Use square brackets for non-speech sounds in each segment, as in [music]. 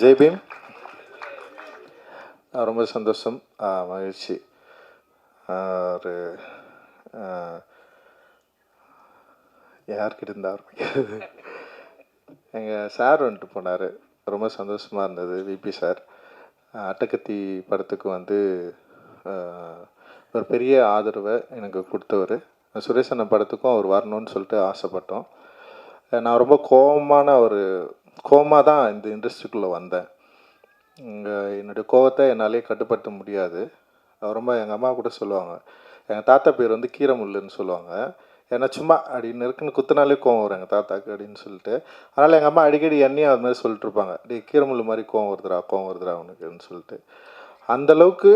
ஜெய்பீம். ரொம்ப சந்தோஷம். மகிழ்ச்சி. ஒரு யார்கிட்ட இருந்து ஆரம்பிக்கிறது? எங்கள் சார் வந்துட்டு போனார். ரொம்ப சந்தோஷமாக இருந்தது விபி சார். அட்டகத்தி படத்துக்கு வந்து ஒரு பெரிய ஆதரவை எனக்கு கொடுத்தவர். சுரேஷ் அண்ணன் படத்துக்கும் அவர் வரணும்னு சொல்லிட்டு ஆசைப்பட்டோம். நான் ரொம்ப கோபமான ஒரு கோவமாக தான் இந்த இண்டஸ்ட்ரிக்குள்ளே வந்தேன். இங்கே என்னுடைய கோவத்தை என்னாலே கட்டுப்படுத்த முடியாது. ரொம்ப எங்கள் அம்மா கூட சொல்லுவாங்க எங்கள் தாத்தா பேர் வந்து கீரமுல்லுன்னு சொல்லுவாங்க. ஏன்னா சும்மா அப்படின்னு இருக்குன்னு குத்துனாலே கோவம் வரும் எங்கள் தாத்தாக்கு அப்படின்னு சொல்லிட்டு. அதனால் எங்கள் அம்மா அடிக்கடி எண்ணியும் அது மாதிரி சொல்லிட்டு இருப்பாங்க டேய் கீரமுள்ளு மாதிரி கோவம் வருதுடா கோவம் வருதுடா அவனுக்குன்னு சொல்லிட்டு. அந்த அளவுக்கு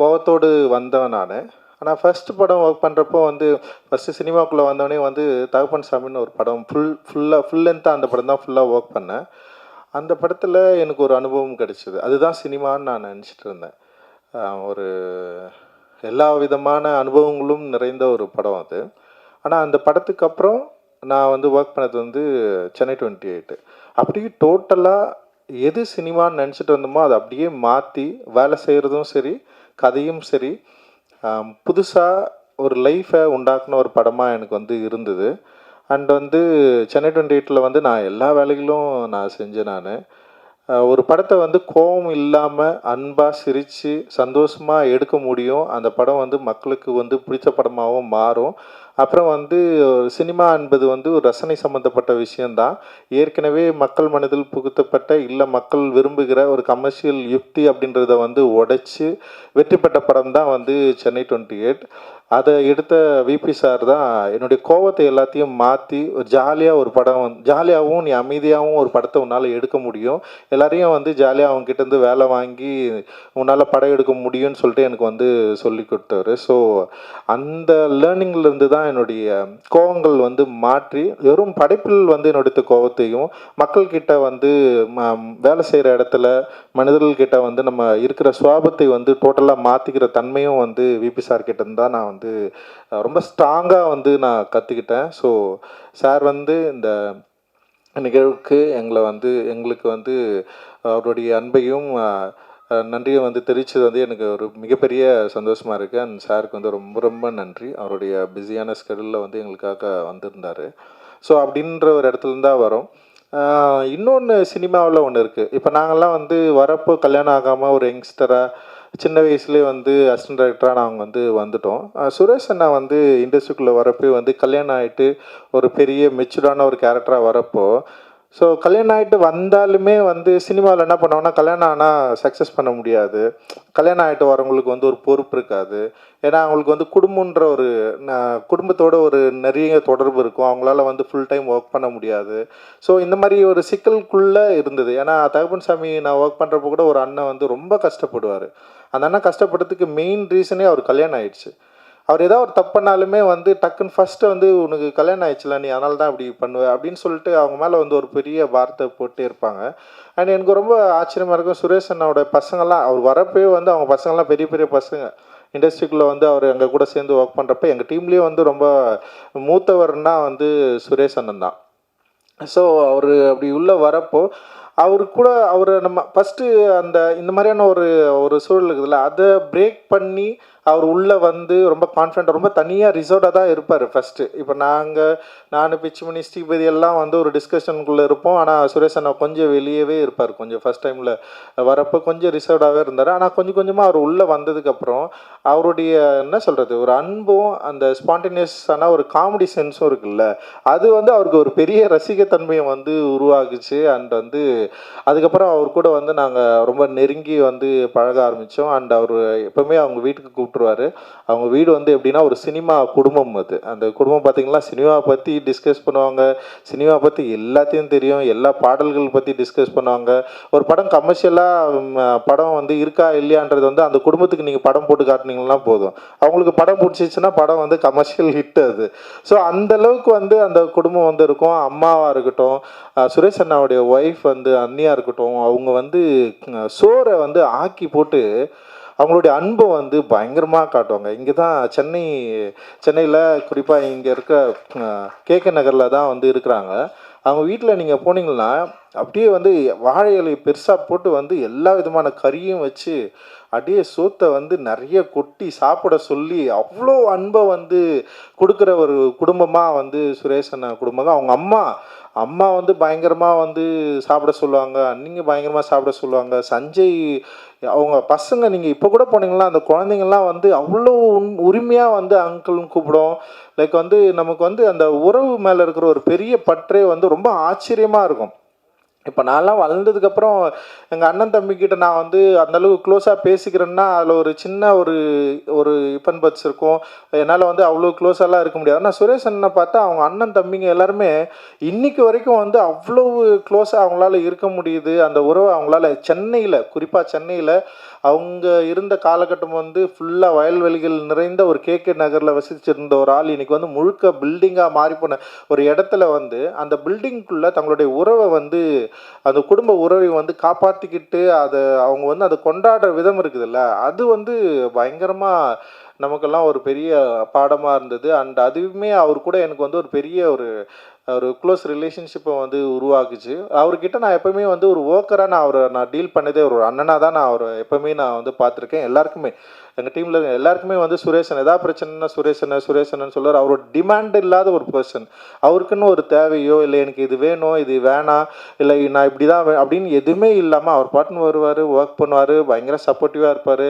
கோவத்தோடு வந்தவன் நான். ஆனால் ஃபர்ஸ்ட் படம் ஒர்க் பண்ணுறப்போ வந்து ஃபஸ்ட்டு சினிமாக்குள்ளே வந்தோடனே வந்து தகப்பன் சாமின்னு ஒரு படம் ஃபுல் ஃபுல்லாக ஃபுல் லென்த்தாக அந்த படம் தான் ஃபுல்லாக ஒர்க் பண்ணேன். அந்த படத்தில் எனக்கு ஒரு அனுபவம் கிடைச்சிது. அதுதான் சினிமான்னு நான் நினச்சிட்டு இருந்தேன். ஒரு எல்லா விதமான அனுபவங்களும் நிறைந்த ஒரு படம் அது. ஆனால் அந்த படத்துக்கு அப்புறம் நான் வந்து ஒர்க் பண்ணது வந்து சென்னை டுவெண்ட்டி எயிட்டு அப்படியே டோட்டலாக எது சினிமான்னு நினச்சிட்டு வந்தோமோ அதை அப்படியே மாற்றி வேலை செய்கிறதும் சரி கதையும் சரி புதுசாக ஒரு லைஃப்பை உண்டாக்குன ஒரு படமாக எனக்கு வந்து இருந்தது. அண்ட் வந்து சென்னை டுவெண்ட்டி எயிட்டில் வந்து நான் எல்லா வேலைகளும் நான் செஞ்சேன் நான். ஒரு படத்தை வந்து கோபம் இல்லாமல் அன்பாக சிரித்து சந்தோஷமாக எடுக்க முடியும். அந்த படம் வந்து மக்களுக்கு வந்து பிடிச்ச படமாகவும் மாறும். அப்புறம் வந்து சினிமா என்பது வந்து ஒரு ரசனை சம்மந்தப்பட்ட விஷயந்தான் ஏற்கனவே மக்கள் மனதில் புகுத்தப்பட்ட இல்லை மக்கள் விரும்புகிற ஒரு கமர்ஷியல் யுக்தி அப்படின்றத வந்து உடைச்சி வெற்றி பெற்ற படம் தான் வந்து சென்னை டுவெண்ட்டி எயிட் அதை எடுத்த விபி சார் தான் என்னுடைய கோவத்தை எல்லாத்தையும் மாற்றி ஒரு ஜாலியாக ஒரு படம் வந்து ஜாலியாகவும் நீ அமைதியாகவும் ஒரு படத்தை உன்னால் எடுக்க முடியும். எல்லாரையும் வந்து ஜாலியாக அவங்க இருந்து வேலை வாங்கி உன்னால் படம் எடுக்க முடியும்னு சொல்லிட்டு எனக்கு வந்து சொல்லி கொடுத்தாரு ஸோ அந்த லேர்னிங்லேருந்து தான் என்னுடைய கோவங்கள் வந்து மாற்றி வெறும் படைப்பில் வந்து என்னுடைய கோவத்தையும் மக்கள்கிட்ட வந்து ம- வேலை செய்கிற இடத்துல மனிதர்கள்கிட்ட வந்து நம்ம இருக்கிற சுவாபத்தை வந்து டோட்டலாக மாற்றிக்கிற தன்மையும் வந்து விபி சார் கிட்ட தான் நான் வந்து ரொம்ப ஸ்ட்ராங்காக வந்து நான் கற்றுக்கிட்டேன் ஸோ சார் வந்து இந்த நிகழ்வுக்கு எங்களை வந்து எங்களுக்கு வந்து அவருடைய அன்பையும் நன்றியை வந்து தெரிவித்தது வந்து எனக்கு ஒரு மிகப்பெரிய சந்தோஷமாக இருக்குது அந்த சாருக்கு வந்து ரொம்ப ரொம்ப நன்றி. அவருடைய பிஸியான ஸ்கெடியூலில் வந்து எங்களுக்காக வந்திருந்தார். ஸோ அப்படின்ற ஒரு இடத்துல தான் வரும். இன்னொன்று சினிமாவில் ஒன்று இருக்குது இப்போ நாங்கள்லாம் வந்து வரப்போ கல்யாணம் ஆகாமல் ஒரு யங்ஸ்டராக சின்ன வயசுலேயே வந்து அசிஸ்டன்ட் டேரக்டராக நாங்கள் வந்து வந்துட்டோம். சுரேஷ் அண்ணா வந்து இண்டஸ்ட்ரிக்குள்ளே வரப்போ வந்து கல்யாணம் ஆகிட்டு ஒரு பெரிய மெச்சூர்டான ஒரு கேரக்டராக வரப்போ ஸோ கல்யாணம் ஆகிட்டு வந்தாலுமே வந்து சினிமாவில் என்ன பண்ணுவோம்னா கல்யாணம் ஆனால் சக்ஸஸ் பண்ண முடியாது. கல்யாணம் ஆகிட்டு வரவங்களுக்கு வந்து ஒரு பொறுப்பு இருக்காது. ஏன்னா அவங்களுக்கு வந்து குடும்பன்ற ஒரு குடும்பத்தோட ஒரு நிறைய தொடர்பு இருக்கும். அவங்களால வந்து ஃபுல் டைம் ஒர்க் பண்ண முடியாது. ஸோ இந்த மாதிரி ஒரு சிக்கலுக்குள்ளே இருந்தது. ஏன்னா தகப்பன் சாமி நான் ஒர்க் பண்ணுறப்போ கூட ஒரு அண்ணன் வந்து ரொம்ப கஷ்டப்படுவார். அந்த அண்ணன் கஷ்டப்படுறதுக்கு மெயின் ரீசனே அவர் கல்யாணம் ஆயிடுச்சு. அவர் ஏதாவது ஒரு தப்பு பண்ணாலுமே வந்து டக்குன்னு ஃபஸ்ட்டு வந்து உனக்கு கல்யாணம் ஆயிடுச்சுல நீ அதனால தான் இப்படி பண்ணுவ அப்படின்னு சொல்லிட்டு அவங்க மேலே வந்து ஒரு பெரிய வார்த்தை போட்டே இருப்பாங்க. அண்ட் எனக்கு ரொம்ப ஆச்சரியமாக இருக்கும் சுரேஷ் அண்ணாவோட பசங்கள்லாம் அவர் வரப்பே வந்து அவங்க பசங்கள்லாம் பெரிய பெரிய பசங்க. இண்டஸ்ட்ரிக்குள்ளே வந்து அவர் எங்கள் கூட சேர்ந்து ஒர்க் பண்ணுறப்ப எங்கள் டீம்லேயும் வந்து ரொம்ப மூத்தவர்னா வந்து சுரேஷ் அண்ணன் தான். ஸோ அவர் அப்படி உள்ளே வரப்போ அவர் கூட அவர் நம்ம ஃபஸ்ட்டு அந்த இந்த மாதிரியான ஒரு ஒரு சூழல் இருக்குதுல்ல அதை பிரேக் பண்ணி அவர் உள்ளே வந்து ரொம்ப கான்ஃபிடென்ட் ரொம்ப தனியாக ரிசர்வ்டாக தான் இருப்பார் ஃபஸ்ட்டு இப்போ நாங்கள் நான் பிச்சுமணி ஸ்ரீபதி எல்லாம் வந்து ஒரு டிஸ்கஷனுக்குள்ளே இருப்போம். ஆனால் சுரேஷ் அண்ணா கொஞ்சம் வெளியவே இருப்பார். கொஞ்சம் ஃபஸ்ட் டைமில் வரப்போ கொஞ்சம் ரிசர்வ்டாகவே இருந்தார். ஆனால் கொஞ்சம் கொஞ்சமாக அவர் உள்ளே வந்ததுக்கப்புறம் அவருடைய என்ன சொல்கிறது ஒரு அன்பும் அந்த ஸ்பான்டினியஸான ஒரு காமெடி சென்ஸும் இருக்குல்ல அது வந்து அவருக்கு ஒரு பெரிய ரசிகத்தன்மையை வந்து உருவாகுச்சு அண்ட் வந்து அதுக்கப்புறம் அவர் கூட வந்து நாங்கள் ரொம்ப நெருங்கி வந்து பழக ஆரம்பித்தோம் அண்ட் அவர் எப்போவுமே அவங்க வீட்டுக்கு கூப்பிட்டு கூப்பிட்டுருவாரு. அவங்க வீடு வந்து எப்படின்னா ஒரு சினிமா குடும்பம் அது. அந்த குடும்பம் பார்த்திங்கன்னா சினிமாவை பற்றி டிஸ்கஸ் பண்ணுவாங்க. சினிமா பற்றி எல்லாத்தையும் தெரியும். எல்லா பாடல்கள் பற்றி டிஸ்கஸ் பண்ணுவாங்க. ஒரு படம் கமர்ஷியலாக படம் வந்து இருக்கா இல்லையான்றது வந்து அந்த குடும்பத்துக்கு நீங்கள் படம் போட்டு காட்டுனீங்கன்னா போதும். அவங்களுக்கு படம் பிடிச்சிச்சுன்னா படம் வந்து கமர்ஷியல் ஹிட் அது. ஸோ அந்த அளவுக்கு வந்து அந்த குடும்பம் வந்து இருக்கும். அம்மாவாக இருக்கட்டும் சுரேஷ் அண்ணாவுடைய ஒய்ஃப் வந்து அண்ணியாக இருக்கட்டும் அவங்க வந்து சோரை வந்து ஆக்கி போட்டு அவங்களுடைய அன்பை வந்து பயங்கரமாக காட்டுவாங்க. இங்கே தான் சென்னை சென்னையில் குறிப்பாக இங்கே இருக்க கே கே நகரில் தான் வந்து இருக்கிறாங்க. அவங்க வீட்டில் நீங்கள் போனீங்கன்னா அப்படியே வந்து வாழை இலை பெருசாக போட்டு வந்து எல்லா விதமான கறியும் வச்சு அப்படியே சோத்தை வந்து நிறைய கொட்டி சாப்பிட சொல்லி அவ்வளோ அன்பை வந்து கொடுக்குற ஒரு குடும்பமாக வந்து சுரேஷ் குடும்பம். தான் அவங்க அம்மா அம்மா வந்து பயங்கரமாக வந்து சாப்பிட சொல்லுவாங்க. அன்னிங்க பயங்கரமாக சாப்பிட சொல்லுவாங்க. சஞ்சய் அவங்க பசங்க நீங்கள் இப்போ கூட போனீங்கன்னா அந்த குழந்தைங்கள்லாம் வந்து அவ்வளோ உரிமையாக வந்து அங்கிள்னு கூப்பிடும். லைக் வந்து நமக்கு வந்து அந்த உறவு மேலே இருக்கிற ஒரு பெரிய பற்றே வந்து ரொம்ப ஆச்சரியமாக இருக்கும். இப்போ நான்லாம் வளர்ந்ததுக்கப்புறம் எங்கள் அண்ணன் தம்பிக்கிட்ட நான் வந்து அந்தளவுக்கு க்ளோஸாக பேசிக்கிறேன்னா அதில் ஒரு சின்ன ஒரு ஒரு இப்பன் பட்ஸ் இருக்கும். என்னால் வந்து அவ்வளோ க்ளோஸாலாம் இருக்க முடியாது. ஆனால் சுரேஷ் அண்ணனை பார்த்தா அவங்க அண்ணன் தம்பிங்க எல்லாருமே இன்னைக்கு வரைக்கும் வந்து அவ்வளோ க்ளோஸாக அவங்களால இருக்க முடியுது. அந்த உறவை அவங்களால சென்னையில் குறிப்பாக சென்னையில் அவங்க இருந்த காலகட்டம் வந்து ஃபுல்லாக வயல்வெளிகள் நிறைந்த ஒரு கேகே நகரில் வசிச்சிருந்த ஒரு ஆள். இன்றைக்கி வந்து முழுக்க பில்டிங்காக மாறி போன ஒரு இடத்துல வந்து அந்த பில்டிங்குள்ளே தங்களுடைய உறவை வந்து அந்த குடும்ப உறவை வந்து காப்பாற்றிக்கிட்டு அதை அவங்க வந்து அதை கொண்டாடுற விதம் இருக்குதுல்ல அது வந்து பயங்கரமாக நமக்கெல்லாம் ஒரு பெரிய பாடமாக இருந்தது. அண்ட் அதுவுமே அவர் கூட எனக்கு வந்து ஒரு பெரிய ஒரு ஒரு க்ளோஸ் ரிலேஷன்ஷிப்பை வந்து உருவாக்குச்சு. அவர்கிட்ட நான் எப்போவுமே வந்து ஒரு ஒர்க்கராக நான் அவரை நான் டீல் பண்ணதே ஒரு அண்ணனாக தான் நான் அவரை எப்போவுமே நான் வந்து பார்த்துருக்கேன். எல்லாருக்குமே எங்கள் டீமில் எல்லாருக்குமே வந்து சுரேஷன் எதாவது பிரச்சனைனா சுரேஷனை சுரேஷன் சொல்லுவார் அவரோட டிமாண்ட் இல்லாத ஒரு பர்சன் அவருக்குன்னு ஒரு தேவையோ இல்லை எனக்கு இது வேணும் இது வேணாம் இல்லை நான் இப்படி தான் அப்படின்னு எதுவுமே இல்லாமல் அவர் பாட்டுன்னு வருவார் ஒர்க் பண்ணுவார் பயங்கர சப்போர்ட்டிவாக இருப்பார்.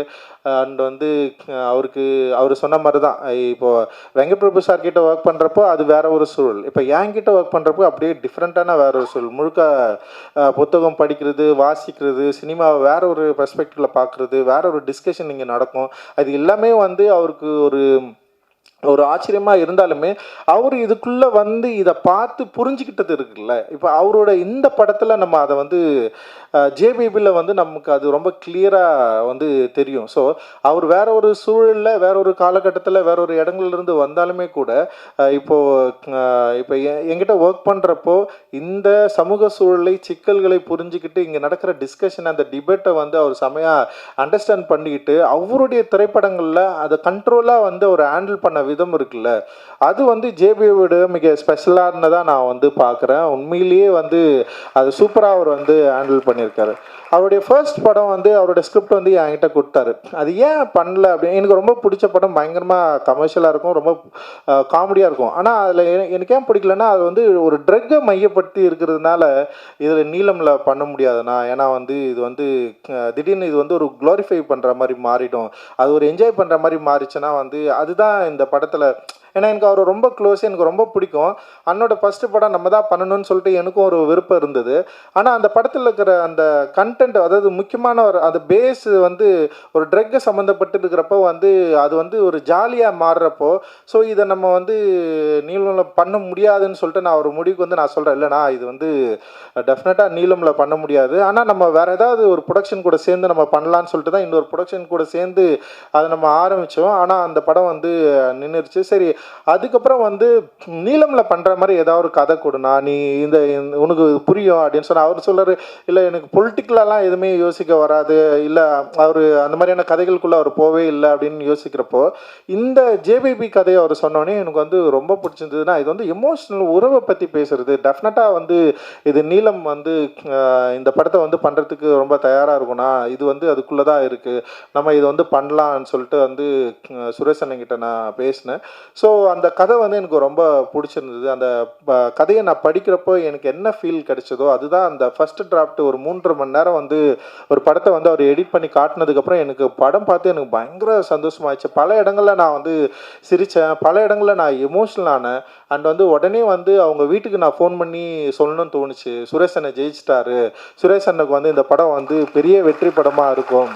அண்ட் வந்து அவருக்கு அவர் சொன்ன மாதிரி தான் இப்போது வெங்கட்பிரபு சார் கிட்ட ஒர்க் பண்ணுறப்போ அது வேற ஒரு சூழல். இப்போ என்கிட்ட ஒர்க் பண்ணுறப்போ அப்படியே டிஃப்ரெண்ட்டான வேற ஒரு சூழல். முழுக்க புத்தகம் படிக்கிறது வாசிக்கிறது சினிமாவை வேற ஒரு பெர்ஸ்பெக்டிவில் பார்க்குறது வேற ஒரு டிஸ்கஷன் இங்கே நடக்கும். அது எல்லாமே வந்து அவருக்கு ஒரு ஒரு ஆச்சரியமா இருந்தாலுமே அவர் இதுக்குள்ள வந்து இதை பார்த்து புரிஞ்சுக்கிட்டது இருக்குல்ல. இப்போ அவரோட இந்த படத்துல நம்ம அதை வந்து ஜேபிபியில் வந்து நமக்கு அது ரொம்ப கிளியராக வந்து தெரியும். ஸோ அவர் வேற ஒரு சூழலில் வேற ஒரு காலகட்டத்தில் வேற ஒரு இடங்கள்லேருந்து வந்தாலுமே கூட இப்போது இப்போ இப்போ எ- என்கிட்ட ஒர்க் பண்ணுறப்போ இந்த சமூக சூழலை சிக்கல்களை புரிஞ்சுக்கிட்டு இங்கே நடக்கிற டிஸ்கஷன் அந்த டிபேட்டை வந்து அவர் செமையாக அண்டர்ஸ்டாண்ட் பண்ணிக்கிட்டு அவருடைய திரைப்படங்களில் அதை கண்ட்ரோலாக வந்து அவர் ஹேண்டில் பண்ண விதம் இருக்குல்ல. அது வந்து ஜேபியோட மிக ஸ்பெஷலானதாக நான் வந்து பார்க்குறேன் உண்மையிலேயே வந்து அது சூப்பராக அவர் வந்து ஹேண்டில் பண்ணியிருக்காரு. அவருடைய ஃபர்ஸ்ட் படம் வந்து அவரோட ஸ்கிரிப்ட் வந்து என்கிட்ட கொடுத்தாரு. அது ஏன் பண்ணல அப்படின்னு எனக்கு ரொம்ப பிடிச்ச படம். பயங்கரமாக கமர்ஷியலாக இருக்கும். ரொம்ப காமெடியாக இருக்கும். ஆனால் அதில் எனக்கு ஏன் பிடிக்கலன்னா அது வந்து ஒரு ட்ரக்கை மையப்படுத்தி இருக்கிறதுனால இதில் நீளமில் பண்ண முடியாதுண்ணா. ஏன்னா வந்து இது வந்து திடீர்னு இது வந்து ஒரு க்ளோரிஃபை பண்ணுற மாதிரி மாறிடும். அது ஒரு என்ஜாய் பண்ணுற மாதிரி மாறிச்சுன்னா வந்து அதுதான் இந்த படம் படத்தில் ஏன்னா எனக்கு அவர் ரொம்ப க்ளோஸ் எனக்கு ரொம்ப பிடிக்கும். அண்ணோட ஃபஸ்ட்டு படம் நம்ம தான் பண்ணணும்னு சொல்லிட்டு எனக்கும் ஒரு விருப்பம் இருந்தது. ஆனால் அந்த படத்தில் இருக்கிற அந்த கண்டென்ட் அதாவது முக்கியமான ஒரு அந்த பேஸ் வந்து ஒரு ட்ரக்கை சம்மந்தப்பட்டு இருக்கிறப்போ வந்து அது வந்து ஒரு ஜாலியாக மாறுறப்போ ஸோ இதை நம்ம வந்து நீளமில் பண்ண முடியாதுன்னு சொல்லிட்டு நான் ஒரு முடிவுக்கு வந்து நான் சொல்கிறேன் இல்லைனா இது வந்து டெஃபினட்டாக நீளமில் பண்ண முடியாது. ஆனால் நம்ம வேறு ஏதாவது ஒரு ப்ரொடக்ஷன் கூட சேர்ந்து நம்ம பண்ணலான்னு சொல்லிட்டு தான் இன்னொரு ப்ரொடக்ஷன் கூட சேர்ந்து அதை நம்ம ஆரம்பித்தோம் ஆனால் அந்த படம் வந்து நின்றுச்சு சரி அதுக்கப்புறம் வந்து நீளமில் பண்ணுற மாதிரி ஏதாவது ஒரு கதை கொடுனா நீ இந்த உனக்கு புரியும் அப்படின்னு சொன்னால் அவர் சொல்கிறார் இல்லை எனக்கு பொலிட்டிக்கலாலாம் எதுவுமே யோசிக்க வராது. இல்லை அவர் அந்த மாதிரியான கதைகளுக்குள்ளே அவர் போவே இல்லை அப்படின்னு யோசிக்கிறப்போ இந்த ஜேபிபி கதையை அவர் சொன்னோன்னே எனக்கு வந்து ரொம்ப பிடிச்சிருந்ததுன்னா இது வந்து எமோஷ்னல் உறவை பற்றி பேசுகிறது டெஃபினட்டாக வந்து இது நீளம் வந்து இந்த படத்தை வந்து பண்ணுறதுக்கு ரொம்ப தயாராக இருக்கும்னா இது வந்து அதுக்குள்ளே தான் இருக்குது நம்ம இதை வந்து பண்ணலான்னு சொல்லிட்டு வந்து அஹ், சுரேஷ் அண்ணன்கிட்ட நான் பேசினேன். ஸோ ஸோ அந்த கதை வந்து எனக்கு ரொம்ப பிடிச்சிருந்தது. அந்த ப- கதையை நான் படிக்கிறப்போ எனக்கு என்ன ஃபீல் கிடைச்சதோ அதுதான் அந்த ஃபஸ்ட்டு டிராஃப்ட் ஒரு மூன்றரை மணி நேரம் வந்து ஒரு படத்தை வந்து அவர் எடிட் பண்ணி காட்டினதுக்கப்புறம் எனக்கு படம் பார்த்து எனக்கு பயங்கர சந்தோஷமாயிடுச்சு பல இடங்களில் நான் வந்து சிரித்தேன் பல இடங்களில் நான் எமோஷனல் ஆனேன். அண்ட் வந்து உடனே வந்து அவங்க வீட்டுக்கு நான் ஃபோன் பண்ணி சொல்லணும்னு தோணுச்சு. சுரேஷ் அண்ணன் ஜெயிச்சிட்டாரு. சுரேஷ் அண்ணனுக்கு வந்து இந்த படம் வந்து பெரிய வெற்றி படமாக இருக்கும்.